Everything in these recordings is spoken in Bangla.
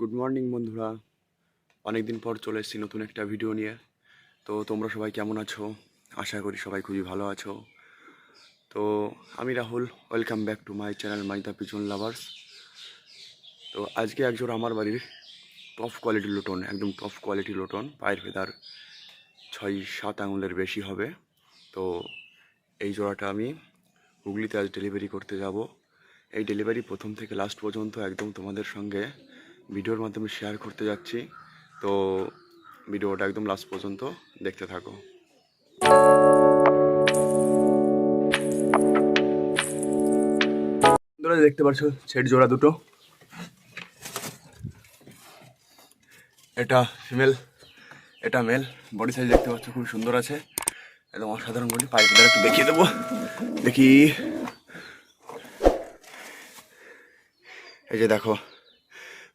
গুড মর্নিং বন্ধুরা। অনেক দিন পর চলে এসেছি নতুন একটা ভিডিও নিয়ে। তো তোমরা সবাই কেমন আছো? আশা করি সবাই খুবই ভালো আছো। তো আমি Rahul welcome back to my channel my the pigeon lovers তো আজকে একজোড়া আমার বাড়ির টপ কোয়ালিটির লোটন, একদম টপ কোয়ালিটি লোটন, পায়ের ফেদার ছয় সাত আঙুলের বেশি হবে। তো এই জোড়াটা আমি হুগলিতে আজ ডেলিভারি করতে যাব। এই ডেলিভারি প্রথম থেকে লাস্ট পর্যন্ত একদম তোমাদের সঙ্গে ভিডিওর মাধ্যমে শেয়ার করতে যাচ্ছি। তো ভিডিওটা একদম লাস্ট পর্যন্ত দেখতে থাকো। দেখতে পাচ্ছ ছেট জোড়া দুটো। এটা ফিমেল এটা মেল বডি সাইজ দেখতে পাচ্ছ খুব সুন্দর আছে। একদম অসাধারণ বডি পাইপ দ্বারা একটু দেখিয়ে দেবো। দেখি। এই যে দেখো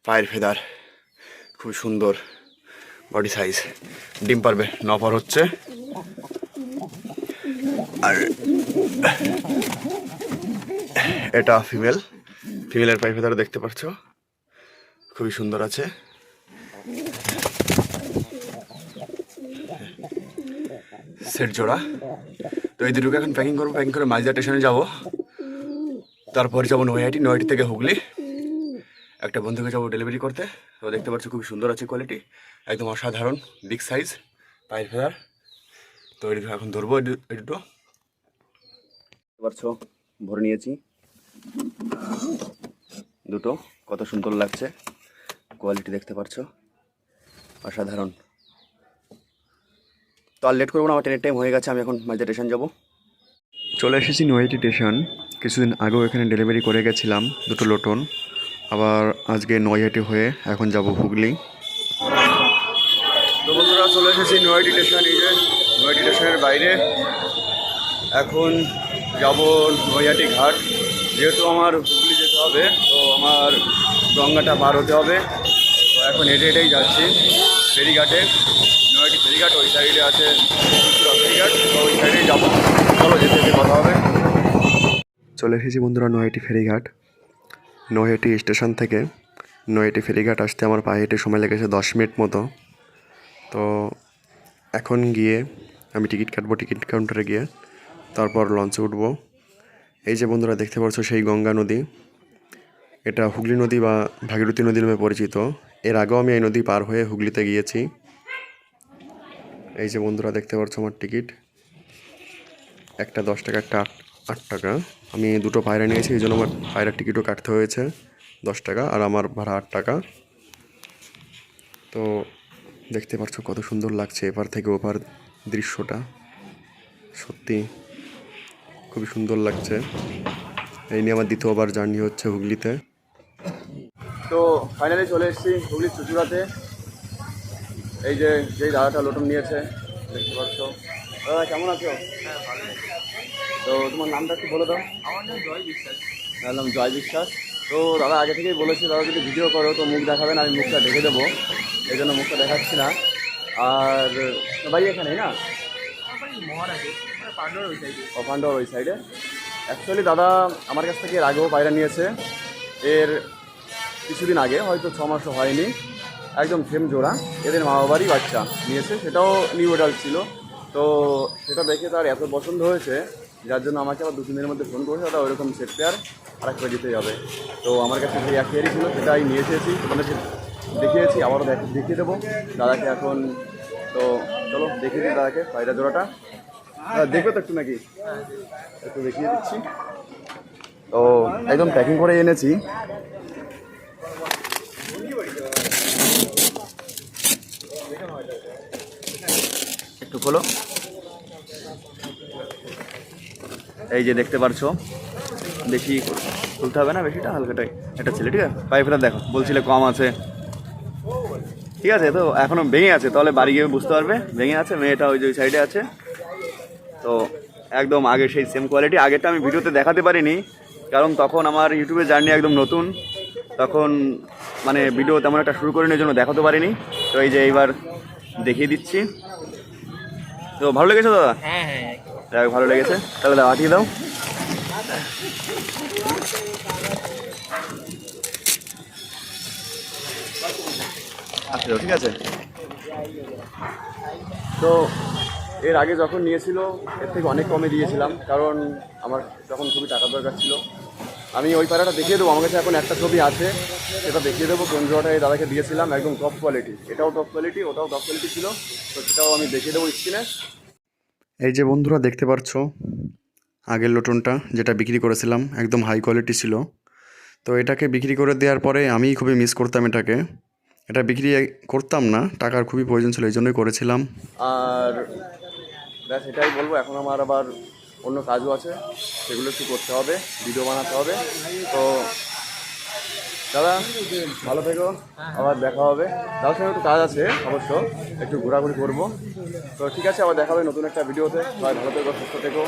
পায়ের ফেদার। খুব সুন্দর বডি সাইজ ডিম পারবে নপার হচ্ছে। আর এটা ফিমেল ফিমেলের পায়ে ফেদার দেখতে পাচ্ছ খুবই সুন্দর আছে। সেট জোড়া। তো এই দুটোকে এখন প্যাকিং করব প্যাকিং করে মাঝদা স্টেশনে যাব। তারপর যাব নয়াটি নয়াটি থেকে হুগলি। একটা বন্ধুকে যাব ডেলিভারি করতে। তো দেখতে পাচ্ছ খুব সুন্দর আছে কোয়ালিটি একদম অসাধারণ বিগ সাইজ পায়ের ফেদার। তো এই দুটো এখন ধরবো দু- দুটো পারছ ভরে নিয়েছি। দুটো, কত সুন্দর লাগছে। কোয়ালিটি দেখতে পারছ অসাধারণ। তো আর লেট করব না, আমার ট্রেনের টাইম হয়ে গেছে, আমি এখন মাঝে স্টেশন যাব। চলে এসেছি নয়াটি স্টেশন কিছুদিন আগেও এখানে ডেলিভারি করে গেছিলাম, দুটো লোটন। আবার আজকে নয়াটি হয়ে এখন যাব হুগলি। তো বন্ধুরা চলে এসেছি নয়াটি স্টেশন এই যে নয়াটি স্টেশনের বাইরে। এখন যাব নৈহাটি ঘাট। যেহেতু আমার হুগলি যেতে হবে তো আমার গঙ্গাটা পার হতে হবে। তো এখন হেঁটে হেঁটেই যাচ্ছি ফেরিঘাটে। নয়াটি ফেরিঘাট ওই সাইডে আছে ফেরিঘাট তো ওই সাইডেই যাব। চলো যেতে যেতে কথা হবে। চলে এসেছি বন্ধুরা নয়াটি ফেরিঘাট। নয়াটি স্টেশন থেকে নয়াটি ফেরিঘাট আসতে আমার পায়ে হেঁটে সময় লেগেছে দশ মিনিট মতো। তো এখন গিয়ে আমি টিকিট কাটবো টিকিট কাউন্টারে গিয়ে, তারপর লঞ্চে উঠবো। এই যে বন্ধুরা দেখতে পাচ্ছ সেই গঙ্গা নদী, এটা হুগলি নদী বা ভাগীরথী নদী নামে পরিচিত। এর আগেও আমি এই নদী পার হয়ে হুগলিতে গিয়েছি। এই যে বন্ধুরা দেখতে পাচ্ছ আমার টিকিট, একটা দশ টাকা, একটা আট আট টাকা। আমি দুটো পায়রা নিয়েছি এই জন্য আমার পায়রার টিকিটও কাটতে হয়েছে দশ টাকা আর আমার ভাড়া আট টাকা। তো দেখতে পাচ্ছ কত সুন্দর লাগছে এপার থেকে ওপার দৃশ্যটা। সত্যি খুবই সুন্দর লাগছে। এই নিয়ে আমার দ্বিতীয়বার জার্নি হচ্ছে হুগলিতে। তো ফাইনালি চলে এসেছি হুগলির চুচুড়াতে। এই যে যেই দাদাটা লোটন নিয়েছে দেখতে পাচ্ছ। দাদা কেমন আছো? তো তোমার নামটা একটু বলে দাও। আমার নাম জয় বিশ্বাস। নাম জয় বিশ্বাস। তো দাদা আগে থেকেই বলেছি দাদা যদি ভিডিও করো তো মুখ দেখাবেন আমি মুখটা ঢেকে দেবো। এই জন্য মুখটা দেখাচ্ছি না। আর বাড়ি এখানেই না? পান্ডর ওই সাইডে অ্যাকচুয়ালি দাদা আমার কাছ থেকে এর আগেও পায়রা নিয়েছে। এর কিছুদিন আগে হয়তো ছ মাসও হয়নি। একদম সেম জোড়া। এদের মা বাবারই বাচ্চা নিয়েছে। সেটাও নিউ এডাল ছিল। তো সেটা দেখে তার এত পছন্দ হয়েছে। যার জন্য আমাকে আবার দু তিন দিনের মধ্যে ফোন করেছে দাদা ওইরকম সেট পেয়ার আর একটা দিতে যাবে তো আমার কাছে সেই এক পেয়ারই ছিল, সেটাই নিয়ে এসেছি। তোমাদেরকে দেখিয়েছি, আবারও দেখ- দেখিয়ে দেবো। দাদাকে এখন, তো চলো, দেখিয়ে দিই দাদাকে, পায়রা জোড়াটা। দেখবে তো একটু নাকি? একটু দেখিয়ে দিচ্ছি। তো একদম প্যাকিং করে এনেছি। একটু খোলো। এই যে দেখতে পারছ, বেশি খুলতে হবে না, বেশিটা হালকাটাই এটা ছেলে, ঠিক আছে? পাইপটা দেখো, বলছিলে কম আছে। ঠিক আছে, তো এখনও ভেঙে আছে, তাহলে বাড়ি গিয়ে বুঝতে পারবে। ভেঙে আছে, মেয়েটা ওই যে ওই সাইডে আছে। তো একদম আগে সেই সেম কোয়ালিটি আগেরটা আমি ভিডিওতে দেখাতে পারিনি, কারণ তখন আমার ইউটিউবে জার্নি একদম নতুন। তখন মানে ভিডিও তেমন একটা শুরু করিনি জন্য দেখাতে পারিনি। তো এই যে এইবার দেখিয়ে দিচ্ছি। তো ভালো লেগেছে দাদা? হ্যাঁ হ্যাঁ যাক, ভালো লেগেছে। তাহলে দাও। আটিয়ে দাও ঠিক আছে? তো এর আগে যখন নিয়েছিল এর থেকে অনেক কমে দিয়েছিলাম কারণ আমার তখন খুবই টাকা দরকার ছিল। আমি ওই পাড়াটা দেখিয়ে দেবো আমার কাছে এখন একটা ছবি আছে সেটা দেখিয়ে দেবো কোন জোড়াটা এই দাদাকে দিয়েছিলাম একদম টপ কোয়ালিটি এটাও টপ কোয়ালিটি ওটাও টপ কোয়ালিটি ছিল তো সেটাও আমি দেখিয়ে দেবো স্ক্রিনে এই যে বন্ধুরা দেখতে পাচ্ছ আগের লোটনটা যেটা বিক্রি করেছিলাম, একদম হাই কোয়ালিটি ছিল। তো এটাকে বিক্রি করে দেওয়ার পরে আমি খুবই মিস করতাম এটাকে। এটা বিক্রি করতাম না, টাকার খুবই প্রয়োজন ছিল এই জন্যই করেছিলাম। আর ব্যাস, এটাই বলব, এখন আমার আবার অন্য কাজও আছে, সেগুলো একটু করতে হবে ভিডিও বানাতে হবে। তো দাদা, ভালো থেকো। আবার দেখা হবে। দাদার সঙ্গে একটু কাজ আছে, অবশ্য। একটু ঘোরাঘুরি করব। তো ঠিক আছে, আবার দেখা হবে নতুন একটা ভিডিওতে। সবাই ভালো থেকো, সুস্থ থেকো।